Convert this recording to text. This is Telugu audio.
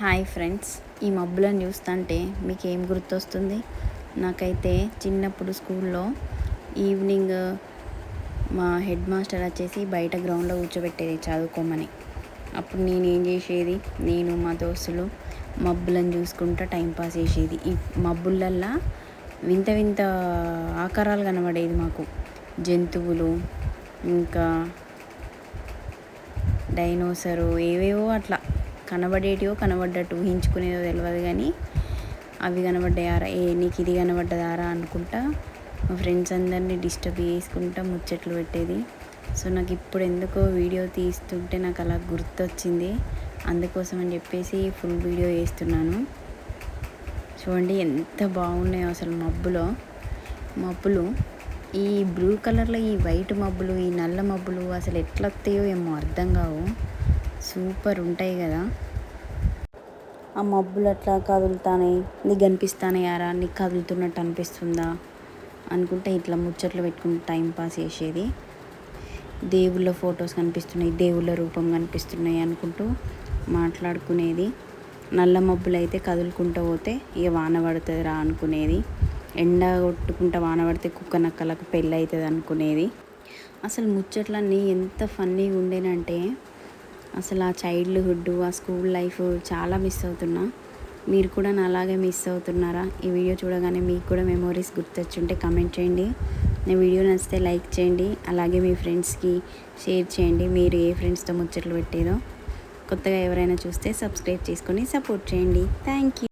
హాయ్ ఫ్రెండ్స్ ఈ మబ్బులను చూస్తుంటే మీకు ఏం గుర్తొస్తుంది? నాకైతే చిన్నప్పుడు స్కూల్లో ఈవినింగ్ మా హెడ్ మాస్టర్ వచ్చేసి బయట గ్రౌండ్లో కూర్చోబెట్టేది చదువుకోమని. అప్పుడు నేను ఏం చేసేది? నేను మా దోస్తులు మబ్బులను చూసుకుంటా టైంపాస్ చేసేది. ఈ మబ్బులల్లా వింత వింత ఆకారాలు కనబడేది మాకు. జంతువులు ఇంకా డైనోసరు ఏవేవో అట్లా. కనబడేటివో కనబడ్డట్టు ఊహించుకునేదో తెలియదు కానీ అవి కనబడ్డాయారా? ఏ నీకు ఇది కనబడ్డదారా అనుకుంటా మా ఫ్రెండ్స్ అందరినీ డిస్టర్బ్ చేసుకుంటా ముచ్చట్లు పెట్టేది. సో నాకు ఇప్పుడు ఎందుకో వీడియో తీస్తుంటే నాకు అలా గుర్తొచ్చింది. అందుకోసం అని చెప్పేసి ఫుల్ వీడియో వేస్తున్నాను చూడండి ఎంత బాగున్నాయో అసలు మబ్బులో. మబ్బులు ఈ బ్లూ కలర్లో ఈ వైట్ మబ్బులు ఈ నల్ల మబ్బులు అసలు ఎట్లా వస్తాయో ఏమో అర్థం కావు. సూపర్ ఉంటాయి కదా. ఆ మబ్బులు అట్లా కదులుతానే నీకు కనిపిస్తానే యారా నీకు కదులుతున్నట్టు అనిపిస్తుందా? అనుకుంటే ఇట్లా ముచ్చట్లు పెట్టుకుంటే టైంపాస్ చేసేది. దేవుళ్ళ ఫొటోస్ కనిపిస్తున్నాయి దేవుళ్ళ రూపం కనిపిస్తున్నాయి అనుకుంటూ మాట్లాడుకునేది. నల్ల మబ్బులు అయితే కదులుకుంటూ పోతే ఇక వాన పడుతుంది రా అనుకునేది. ఎండ కొట్టుకుంటా వాన పడితే కుక్క నక్కలకు పెళ్ళి అవుతుంది అనుకునేది. అసలు ముచ్చట్లన్నీ ఎంత ఫన్నీగా ఉండేనంటే అసలు ఆ చైల్డ్హుడ్ ఆ స్కూల్ లైఫ్ చాలా మిస్ అవుతున్నా. మీరు కూడా నా అలాగే మిస్ అవుతున్నారా? ఈ వీడియో చూడగానే మీకు కూడా మెమోరీస్ గుర్తొచ్చుంటే కమెంట్ చేయండి. నా వీడియో నచ్చితే లైక్ చేయండి. అలాగే మీ ఫ్రెండ్స్కి షేర్ చేయండి. మీరు ఏ ఫ్రెండ్స్తో ముచ్చట్లు పెట్టేదో. కొత్తగా ఎవరైనా చూస్తే సబ్స్క్రైబ్ చేసుకొని సపోర్ట్ చేయండి. Thank you